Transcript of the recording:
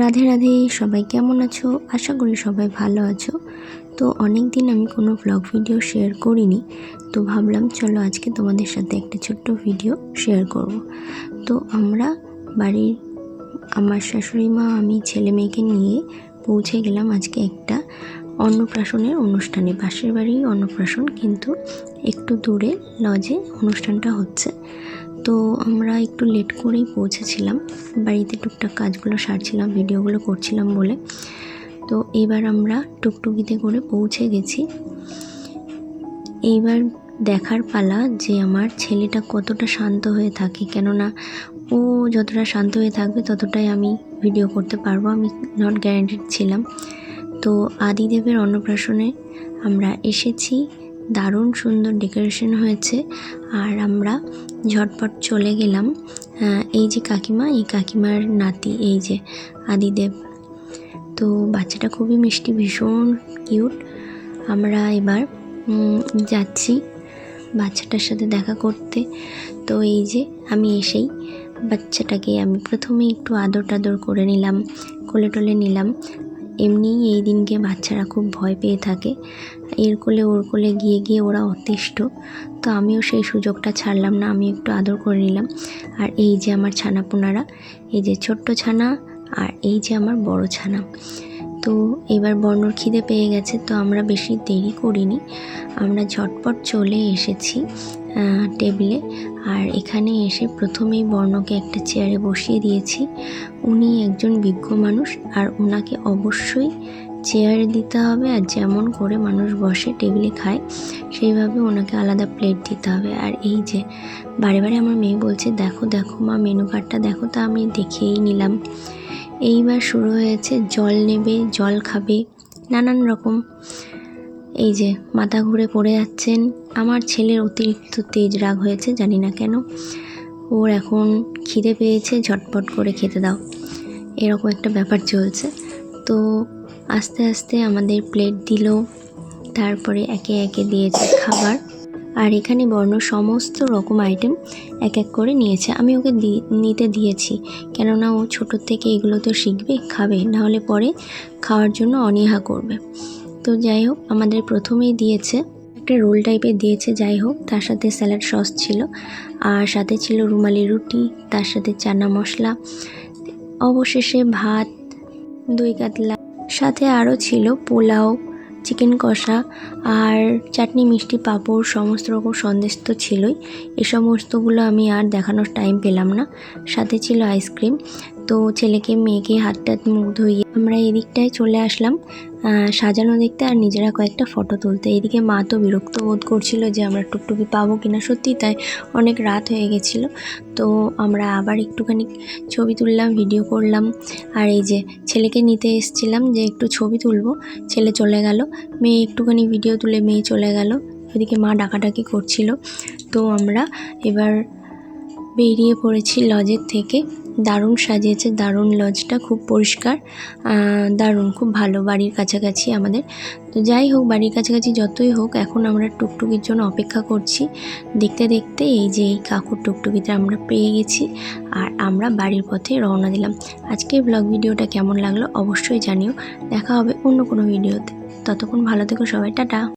রাধে রাধে, সবাই কেমন আছো? আশা করি সবাই ভালো আছো। তো অনেক দিন আমি কোনো ব্লগ ভিডিও শেয়ার করিনি, তো ভাবলাম চলো আজকে তোমাদের সাথে একটা ছোট্ট ভিডিও শেয়ার করব। তো আমরা বাড়ির, আমার শাশুড়ি মা, আমি ছেলে মেয়েকে নিয়ে পৌঁছে গেলাম আজকে একটা অন্নপ্রাশনের অনুষ্ঠানে। পাশের বাড়ি অন্নপ্রাশন, কিন্তু একটু দূরে লজে অনুষ্ঠানটা হচ্ছে। তো আমরা একটু লেট করেই পৌঁছেছিলাম। বাড়িতে টুকটাক কাজগুলো সারছিলাম, ভিডিওগুলো করছিলাম বলে। তো এবার আমরা টুকটুকিতে করে পৌঁছে গেছি। এইবার দেখার পালা যে আমার ছেলেটা কতটা শান্ত হয়ে থাকে, কেননা ও যতটা শান্ত হয়ে থাকবে ততটাই আমি ভিডিও করতে পারব, আমি নট গ্যারান্টেড ছিলাম। তো আদিদেবের অন্নপ্রাশনে আমরা এসেছি। দারুণ সুন্দর ডেকোরেশন হয়েছে। আর আমরা ঝটপট চলে গেলাম এই যে কাকিমা, এই কাকিমার নাতি, এই যে আদিদেব। তো বাচ্চাটা খুবই মিষ্টি, ভীষণ কিউট। আমরা এবার যাচ্ছি বাচ্চাটার সাথে দেখা করতে। তো এই যে আমি এসেই বাচ্চাটাকে আমি প্রথমে একটু আদর টাদর করে নিলাম কোলে টোলে নিলাম। এমনিই এই দিনকে বাচ্চারা খুব ভয় পেয়ে থাকে। এর কোলে ওর কোলে গিয়ে গিয়ে ওরা অতিষ্ঠ। তো আমিও সেই সুযোগটা ছাড়লাম না, আমি একটু আদর করে নিলাম। আর এই যে আমার ছানাপোনারা, এই যে ছোট্ট ছানা আর এই যে আমার বড় ছানা। তো এবার বর্ণর খিদে পেয়ে গেছে, তো আমরা বেশি দেরি করিনি। আমরা ঝটপট চলে এসেছি টেবিলে আর এখানে এসে প্রথমেই বর্ণকে একটা চেয়ারে বসিয়ে দিয়েছি। উনি একজন বিজ্ঞ মানুষ, আর ওনাকে অবশ্যই চেয়ার দিতে হবে, আর যেমন করে মানুষ বসে টেবিলে খায়, সেইভাবে ওনাকে আলাদা প্লেট দিতে হবে। আর এই যে, বারে বারে আমার মেয়ে বলছে, দেখো দেখো মা মেনু কার্ডটা দেখো। তা আমি দেখেই নিলাম। এইবার শুরু হয়েছে, জল নেবে, জল খাবে, নানান রকম। এই যে, মাথা ঘুরে পড়ে যাচ্ছেন। আমার ছেলের অতিরিক্ত তেজ রাগ হয়েছে, জানি না কেন। ওর এখন খিদে পেয়েছে, ঝটপট করে খেতে দাও। এরকম একটা ব্যাপার চলছে। তো আস্তে আস্তে আমাদের প্লেট দিল। তারপরে একে একে দিয়েছে খাবার। আর এখানে বর্ণ সমস্ত রকম আইটেম এক এক করে নিয়েছে। আমি ওকে নিতে দিয়েছি। কেননা ও ছোটোর থেকে এগুলো তো শিখবে, খাবে। নাহলে পরে খাওয়ার জন্য অনীহা করবে। তো যাই হোক, আমাদের প্রথমেই দিয়েছে, একটা রোল টাইপের দিয়েছে, যাই হোক। তার সাথে স্যালাড সস ছিল। আর সাথে ছিল রুমালি রুটি, তার সাথে চানা মশলা, অবশেষে ভাত, দই কাতলা। সাথে আরও ছিল পোলাও চিকেন কষা আর চাটনি, মিষ্টি, পাঁপড়, সমস্ত রকম সন্দেশ তো ছিলই। এ সমস্তগুলো আমি আর দেখানোর টাইম পেলাম না। সাথে ছিল আইসক্রিম তো ছেলেকে, মেয়েকে হাত টাত মুখ ধুইয়ে আমরা এদিকটায় চলে আসলাম সাজানো দেখতে আর নিজেরা কয়েকটা ফটো তুলতে। এদিকে মা তো বিরক্ত বোধ করছিল যে আমরা টুকটুকি পাবো কিনা সত্যি, তাই অনেক রাত হয়ে গেছিল। তো আমরা আবার একটুখানি ছবি তুললাম ভিডিও করলাম। আর এই যে ছেলেকে নিতে এসেছিলাম যে একটু ছবি তুলবো, ছেলে চলে গেল, মেয়ে একটুখানি ভিডিও তুলে মেয়ে চলে গেল। ওদিকে মা ডাকাডাকি করছিল। তো আমরা এবার বেরিয়ে পড়েছি লজের থেকে। দারুণ সাজিয়েছে, দারুণ লজটা খুব পরিষ্কার দারুণ, খুব ভালো বাড়ির কাছাকাছি আমাদের। তো যাই হোক, বাড়ির কাছাকাছি যতই হোক, এখন আমরা টুকটুকির জন্য অপেক্ষা করছি। দেখতে দেখতে এই যে এই কাকুর টুকটুকিতে আমরা পেয়ে গেছি আর আমরা বাড়ির পথে রওনা দিলাম। আজকের ব্লগ ভিডিওটা কেমন লাগল অবশ্যই জানিও। দেখা হবে অন্য কোনো ভিডিওতে। ততক্ষণ ভালো থেকো সবাই, টাটা।